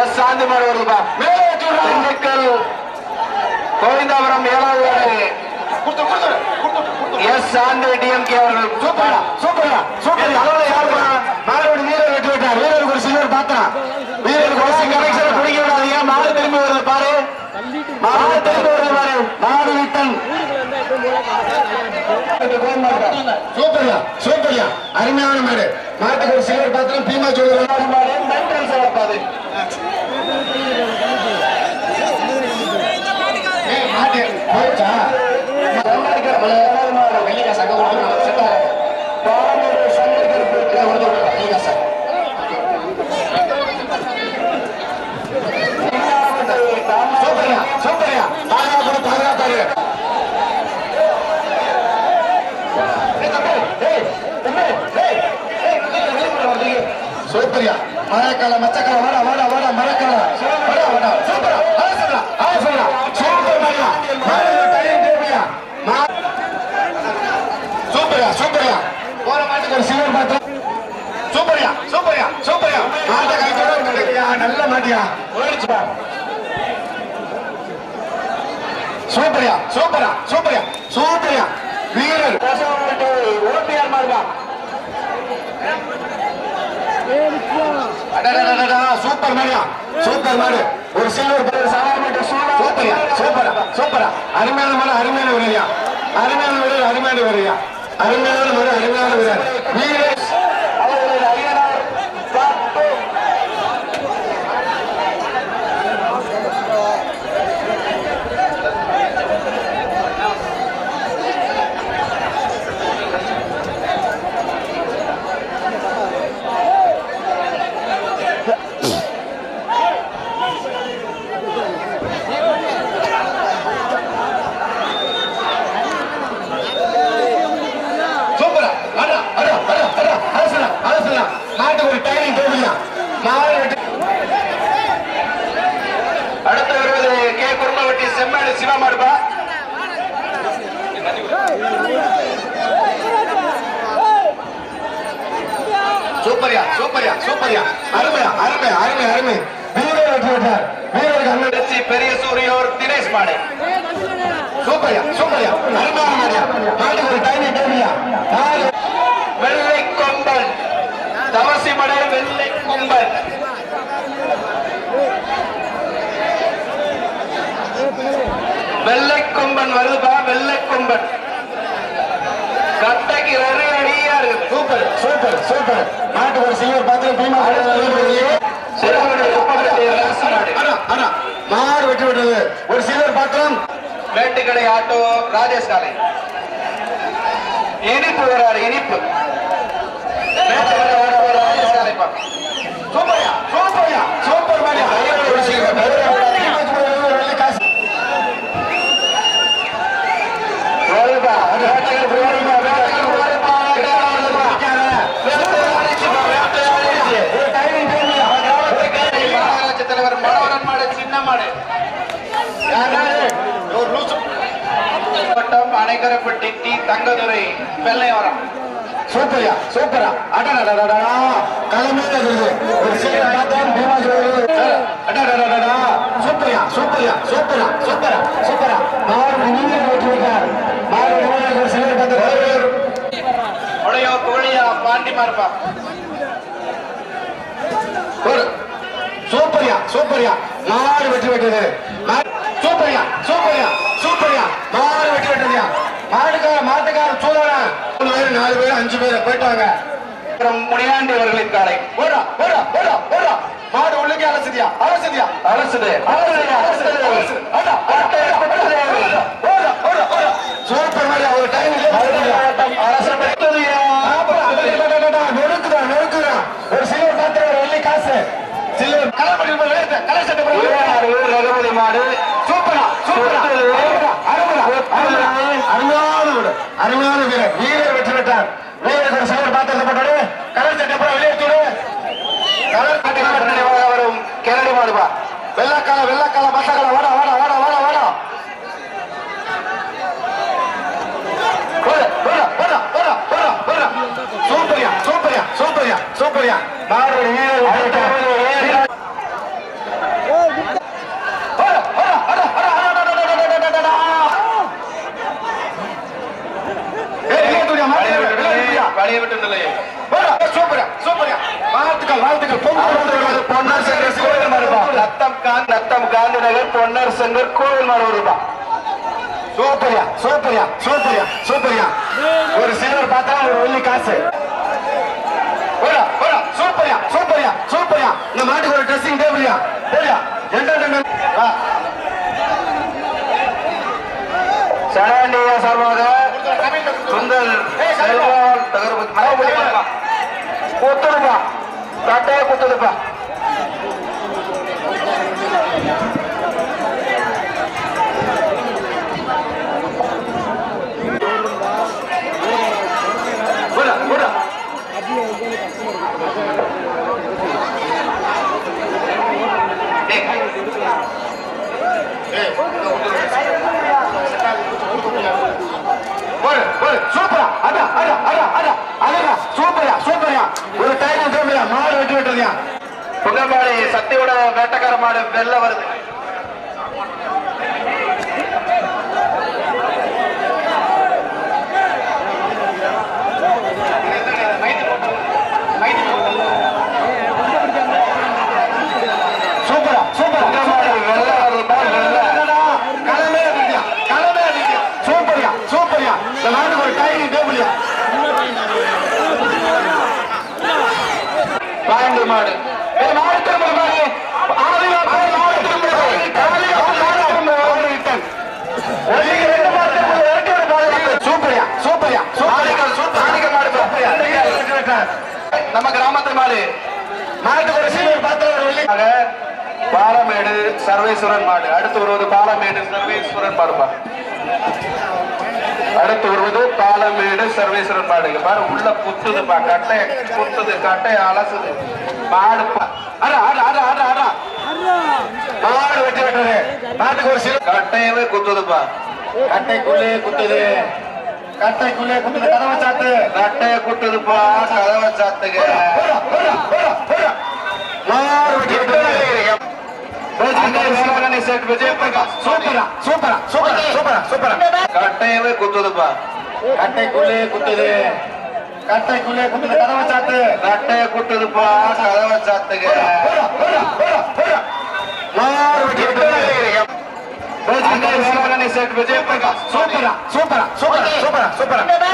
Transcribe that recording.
S சாந்தி மாடு வருதுப்பா திண்டுக்கல். கோவிந்தாபுரம் ஏழாவது எஸ் சாந்தி டிஎம்கே அவர்கள். சூப்பரா சூப்பரா சூப்பர். அளவுல யாருமா மாரோடு வீரர் வெற்றி விட்டார் வீரருக்கு ஒரு சில்வர் பாத்திரம். வீரருக்கு ஒரு சிங்க கனெக்ஷன் பிடிக்க விடாதீங்க. மாடு திரும்பி வருது பாரு. மாடு திரும்பி வருது பாரு. மாடு விட்டன். சூப்பர்யா சூப்பர்யா. அருமையான மாடு. மாட்டுக்கு ஒரு சில்வர் பாத்திரம். பீமா சொல்லுவாங்க மழைக்கால மச்சக்கால வாடா வாடா வாடா மழைக்கால. வாடா வாடா சூப்பரா ஆசரா ஆசரா சூப்பர். மரியா. மாடு டைம் தேவையா சூப்பர்யா சூப்பர்யா. போற மாட்டுக்கு ஒரு சில்வர் பாத்திரம் மாட்டை கிடைக்கியா நல்ல மாட்டியா? ஓடிச்சுப்பா சூப்பர்யா சூப்பரா சூப்பர்யா சூப்பர்யா. வீரர். ஓபிஆர் மாடுபா சூப்பர் மாடியா சூப்பர் மாடு. ஒரு சில்வர் பேர் சாதாரண சூப்பர்யா சூப்பரா சூப்பரா? அருமையான மாடு அருமையான வீரரியா அருமையான வீரர் அருமையான வீரரியா அருமையான மாடு அருமையான வீரர் வீரர் அவர்கள் அரியனார் காப்பு. சூப்பரா அடா அடா அடா அடா அரசனா அரசனா மாட்டுக்கு ஒரு டைமிங் போடுங்க மாடு வெட்டி அடுத்து வருவது கே குருமவட்டி செம்மேடு சிவா மாடுபா. சூப்பரியா சூப்பரியா சூப்பரியா. அருமையா அருமை அருமை அருமை. வீரர் வெற்றி விட்டார் வீரருக்கு அண்ணன் பெரிய சூரியோர் தினேஷ் மாடு. சூப்பரியா சூப்பரியா. மாடியா ஒரு வெள்ளை கொம்பன். தவசி மடை வெள்ளை கொம்பன். வெள்ளை கொம்பன் வருதுப்பா வெள்ளை கொம்பன் கட்டைக்கு ரெண்டு அடியா இருக்குது சூப்பர். Super super. மாட்டுக்கு ஒரு சில்வர் பாத்திரம் பீமா மாடு வெற்றி விட்டது ஒரு சில்வர் பாத்திரம் மேட்டுக்கடை ஆட்டோ ராஜேஷ் காலை. இனிப்பு வராரு இனிப்பு. சூப்பர்யா சூப்பர்யா சூப்பர் மாடியா ஒரு சில்வர் வெள்ளி காசு வருதா மேட்டுக்கடை வருதா மேட்டுக்கடை வருதா மாநகராட்சி தலைவர் மனோகரன் மாடு சின்ன மாடு மாவட்டம் அணைக்கரப்பட்டி டி தங்கதுரை வெள்ளையவரம் சூப்பர்யா சூப்பரா. அடடடடடா கலமையில இருக்குது ஒரு சில்வர் பாத்திரம் பீமா அடடடடடா சூப்பர்யா சூப்பர்யா சூப்பரா சூப்பரா சூப்பரா. மாடு நீங்க வெற்றி விட்டார் மாடு ஒரு சில்வர் பாத்திரம் உடையோர் புகழியா பாண்டி மார்பா ஒரு. சூப்பர்யா சூப்பர்யா. மாடு வெற்றி பெற்றது மா- சூப்பர்யா சூப்பர்யா சூப்பர்யா மாடு வெற்றி பெற்றதுயா மாட்டுக்கார மாட்டுக்கார சூழல மூணு பேர் நாலு பேர் அஞ்சு பேர் போயிட்டாங்க முனியாண்டி அவர்களின் காலை ஓடா ஓடா ஓடா ஓடா மாடு உள்ளுக்கே அலசுதியா அலசுதியா அலசுது சூப்பர் மாதிரி அவர் டைம் ஒரு சில்வர் பாத்திரம் வெள்ளி காசு சில்வர் கலர் பண்ணி கலர் சட்டை பண்ணி திருவாரூர் ரகுபதி மாடு சூப்பரா சூப்பரா அருமையான வீரர் வீரர் இருக்கார் வேறு வீரருக்கு ஒரு பாத்திரத்தை போட்டாரு கலர் சட்டை அப்புறம் வெளியே தூடு கலர் சட்டை வரும் கேரளி மாடுபா வெள்ளக்கால வெள்ளக்கால மசாக்கால வாடா வாடா வாடா வாடா வாடா. சூப்பரியா சூப்பரியா சூப்பரியா சூப்பரியா. மாடு வீரர் வெற்றி பெற்றார். தரையை விட்டு நிலையை சூப்பரா சூப்பரா வாழ்த்துக்கள் வாழ்த்துக்கள். பொன்னர் செங்கர் கோயில் மருபா நத்தம் காந்த் நத்தம் காந்தி நகர் பொன்னர் செங்கர் கோயில் மருபா சூப்பரியா சூப்பரியா சூப்பரியா சூப்பரியா ஒரு சில்வர் பார்த்தா ஒரு வெள்ளி காசு. சூப்பரியா சூப்பரியா சூப்பரியா இந்த மாட்டுக்கு ஒரு ட்ரெஸ்ஸிங் டேபிள்யா என்டர்டைன்மெண்ட் வா. சரணிய சார்பாக சுந்தர் செல்வால் தகர்பதி மரபடி மரபா கொத்துடுப்பா. கட்டையா குத்துடுப்பா போடா போடா போடு ஒரு சூப்பரா. அடா அடா அடா அடா. அடடா. சூப்பரா சூப்பரா. ஒரு டைம் டேபிள்யா மாடு வெட்டி விட்டுறியா புங்கம்பாடி சக்தியோட வேட்டக்கார மாடு வெள்ள வருது சூப்பரா சூப்பரா புங்கம்பாடி வெள்ள வருதுப்பா வெள்ள அடடா, களமே அடிக்கியா களமே அடிக்கியா சூப்பரியா சூப்பரியா இந்த மாட்டுக்கு ஒரு டைம் டேபிள்யா பாயண்டு மாடு ஏய் மாடு திரும்ப மாடு ஆதியா மாடு மாடு திரும்ப ஆதியா மாடு திரும்ப ஒரு ரிட்டன் ஒலிக்கு ரெண்டு மாடு. திரும்ப இறக்கி ஒரு பாடு சூப்பரியா சூப்பரியா சூப்பரியா சூப்பர் ஆதிக்க மாடு பா. நம்ம கிராமத்து மாடு. மாட்டுக்கு ஒரு சீனியர் பாத்திரம் ஒரு பாலமேடு சர்வேஸ்வரன் மாடு. அடுத்து வருவது பாலமேடு சர்வேஸ்வரன் மாடுப்பா அடுத்து வருவது பாலமேடு சர்வேஸ்வரன் மாடு. பாரு உள்ள குத்துதுப்பா கட்டை குத்துது கட்டை அலசுது. மாடு மாடு வெட்டி வெட்டுறது மாட்டுக்கு ஒரு சீனியர் கட்டையவே குத்துதுப்பா. கட்டைக்குள்ளே குத்துது. கட்டைக்குள்ளே குத்துது. கதவை சாத்து. கட்டைய குத்துதுப்பா கதவை சாத்துங்க மாடு வெட்டி விட்டது. கட்டையவே குத்துதுப்பா கட்டைக்குள்ளே குத்துது கட்டைக்குள்ளே குத்துது கதவை சாத்து கட்டைய குத்துதுப்பா கதவை சாத்துங்க சூப்பரா சூப்பரா சூப்பரா சூப்பரா சூப்பரா